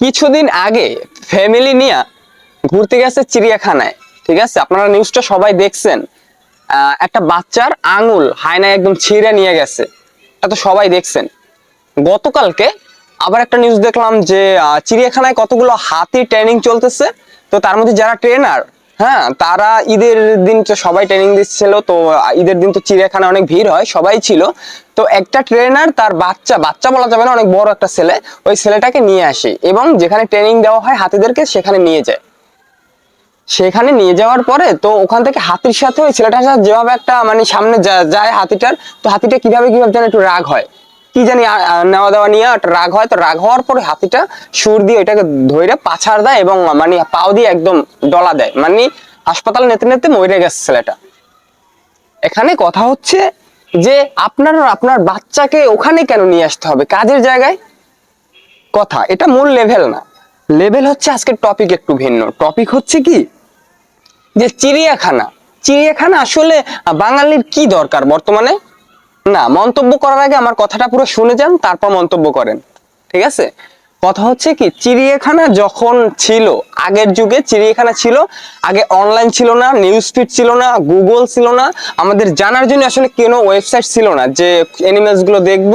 কিছুদিন আগে ফ্যামিলি নিয়ে ঘুরতে গেছে চিড়িয়াখানায়, ঠিক আছে? আপনারা নিউজটা সবাই দেখছেন। একটা বাচ্চার আঙুল, হায়নায় একদম ছিঁড়ে নিয়ে গেছে। এটা তো সবাই দেখছেন। গতকালকে আবার একটা নিউজ দেখলাম যে চিড়িয়াখানায় কতগুলো হাতি ট্রেনিং চলতেছে। তো তার মধ্যে যারা ট্রেনার হ্যাঁ তারা ঈদের দিন তো সবাই ট্রেনিং দিচ্ছিল, তো ঈদের দিন তো চিড়িয়াখানায় অনেক ভিড় হয়, সবাই ছিল। তো একটা ট্রেনার তার বাচ্চা বাচ্চা বলা যাবে না, অনেক বড় একটা ছেলে, ওই ছেলেটাকে নিয়ে আসে এবং যেখানে ট্রেনিং দেওয়া হয় হাতিদেরকে সেখানে নিয়ে যায়। সেখানে নিয়ে যাওয়ার পরে তো ওখান থেকে হাতির সাথে ওই ছেলেটার সাথে যেভাবে একটা মানে সামনে যায় হাতিটার, তো হাতিটা কীভাবে কীভাবে যেন একটু রাগ হয়। কি জানি নেওয়া দেওয়া নিয়ে রাগ হয়, তো রাগ হওয়ার পরে হাতিটা সুর দিয়ে ওইটাকে ধরে পাছাড় দেয় এবং মানে পাও দিয়ে একদম ডলা দেয়। মানে হাসপাতাল নেতে নেতে মরে গেছে ছেলেটা। এখানে কথা হচ্ছে যে আপনার আপনার বাচ্চাকে ওখানে কেন নিয়ে আসতে হবে? কাজের জায়গায়? কথা। এটা মূল লেভেল না। লেভেল হচ্ছে আজকের টপিক একটু ভিন্ন। টপিক হচ্ছে কি? যে চিড়িয়াখানা। চিড়িয়াখানা আসলে বাঙালির কি দরকার বর্তমানে? না, মন্তব্য করার আগে আমার কথাটা পুরো শুনে যান, তারপর মন্তব্য করেন। ঠিক আছে? কথা হচ্ছে কি, চিড়িয়াখানা যখন ছিল, আগের যুগে চিড়িয়াখানা ছিল, আগে অনলাইন ছিল না নিউজ ফিড ছিল না গুগল ছিল না, আমাদের জানার জন্য আসলে কোনো ওয়েবসাইট ছিল না? যে অ্যানিমেলসগুলো দেখব,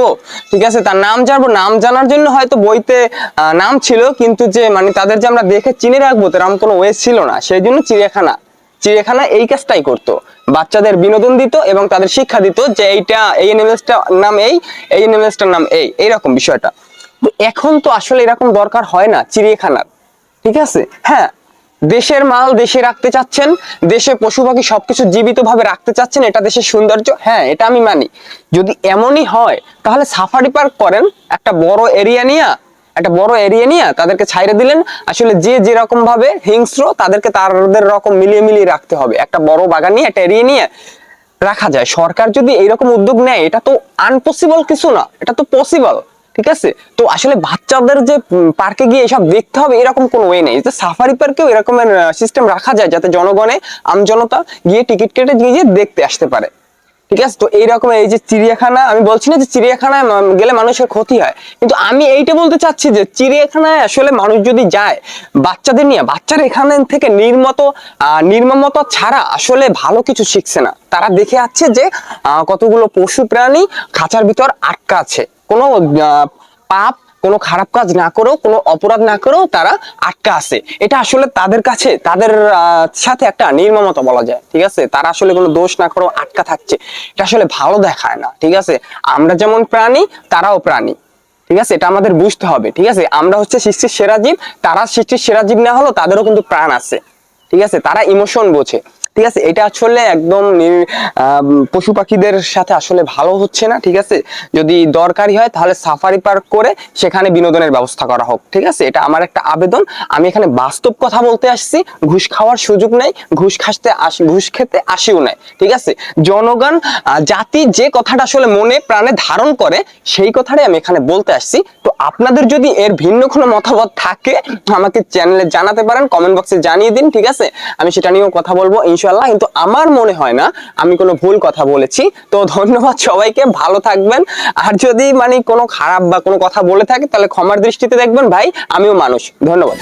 ঠিক আছে, তার নাম জানব, নাম জানার জন্য হয়তো বইতে নাম ছিল, কিন্তু যে মানে তাদের যে আমরা দেখে চিনে রাখব তেরকম কোনো ওয়ে ছিল না। সেই জন্য চিড়িয়াখানা। চিড়িয়াখানা এই কাজটাই করতো। বাচ্চাদের বিনোদন দিত এবং তাদের শিক্ষা দিত যে এইটা, এই অ্যানিমেলসটার নাম এই এই অ্যানিমেলসটার নাম এই, এইরকম বিষয়টা। তো এখন তো আসলে এরকম দরকার হয় না চিড়িয়াখানার, ঠিক আছে? হ্যাঁ দেশের মাল দেশে রাখতে চাচ্ছেন, দেশে পশু পাখি সবকিছু জীবিত ভাবে রাখতে চাচ্ছেন, এটা দেশের সৌন্দর্য হ্যাঁ এটা আমি মানি। যদি এমনই হয়, তাহলে সাফারি পার্ক করেন, একটা বড় এরিয়া নিয়ে একটা বড় এরিয়া নিয়ে তাদেরকে ছাইরে দিলেন। আসলে যে যেরকম ভাবে হিংস্র, তাদেরকে তাদের রকম মিলিয়ে মিলিয়ে রাখতে হবে। একটা বড় বাগান নিয়ে, একটা এরিয়া নিয়ে রাখা যায়। সরকার যদি এইরকম উদ্যোগ নেয়, এটা তো আনপসিবল কিছু না, এটা তো পসিবল ঠিক আছে? তো আসলে বাচ্চাদের যে পার্কে গিয়ে এসব দেখতে হবে, এরকম কোনো ওয়ে নেই। সাফারি পার্কেও এরকমের সিস্টেম রাখা যায় যাতে জনগণে, আমজনতা গিয়ে টিকিট কেটে গিয়ে দেখতে আসতে পারে। ঠিক আছে? তো এইরকম এই যে চিড়িয়াখানা, আমি বলছি না যে চিড়িয়াখানায় গেলে মানুষের ক্ষতি হয়, কিন্তু আমি এইটা বলতে চাচ্ছি যে চিড়িয়াখানায় আসলে মানুষ যদি যায়, বাচ্চাদের নিয়ে, বাচ্চারা এখানে থেকে নির্মত নির্মমতা ছাড়া আসলে ভালো কিছু শিখছে না। তারা দেখে আছে যে কতগুলো পশু প্রাণী খাঁচার ভিতর আটকা আছে। কোনো পাপ কোনো খারাপ কাজ না করেও, কোনো অপরাধ না করেও তারা আটকা আছে। এটা আসলে তাদের কাছে, তাদের সাথে একটা নির্মমতা বলা যায়, ঠিক আছে? তারা আসলে কোনো দোষ না করেও আটকা থাকছে। এটা আসলে ভালো দেখায় না, ঠিক আছে? আমরা যেমন প্রাণী, তারাও প্রাণী, ঠিক আছে? এটা আমাদের বুঝতে হবে, ঠিক আছে? আমরা হচ্ছে সৃষ্টির সেরা জীব, তারা সৃষ্টির সেরা জীব না হলেও তাদেরও কিন্তু প্রাণ আছে, ঠিক আছে? তারা ইমোশন বোঝে। ঠিক আছে? এটা আসলে একদম পশু পাখিদের সাথে আসলে ভালো হচ্ছে না, ঠিক আছে? যদি দরকারি হয় তাহলে সাফারি পার্ক করে সেখানে বিনোদনের ব্যবস্থা করা হোক, ঠিক আছে? এটা আমার একটা আবেদন। আমি এখানে বাস্তব কথা বলতে আসছি, ঘুষ খাওয়ার সুযোগ নেই, ঘুষ খাসতে আসি ঘুষ খেতে আসিও নাই, ঠিক আছে? জনগণ জাতি যে কথাটা আসলে মনে প্রাণে ধারণ করে, সেই কথাটাই আমি এখানে বলতে আসছি। তো আপনাদের যদি এর ভিন্ন কোনো মতামত থাকে, আমাকে চ্যানেলে জানাতে পারেন, কমেন্ট বক্সে জানিয়ে দিন, ঠিক আছে? আমি সেটা নিয়েও কথা বলব ইনশাল্লাহ কিন্তু আমার মনে হয় না, আমি কোনো ভুল কথা বলেছি। তো ধন্যবাদ সবাইকে, ভালো থাকবেন। আর যদি মানে কোনো খারাপ বা কোনো কথা বলে থাকে, তাহলে ক্ষমার দৃষ্টিতে দেখবেন ভাই, আমিও মানুষ। ধন্যবাদ।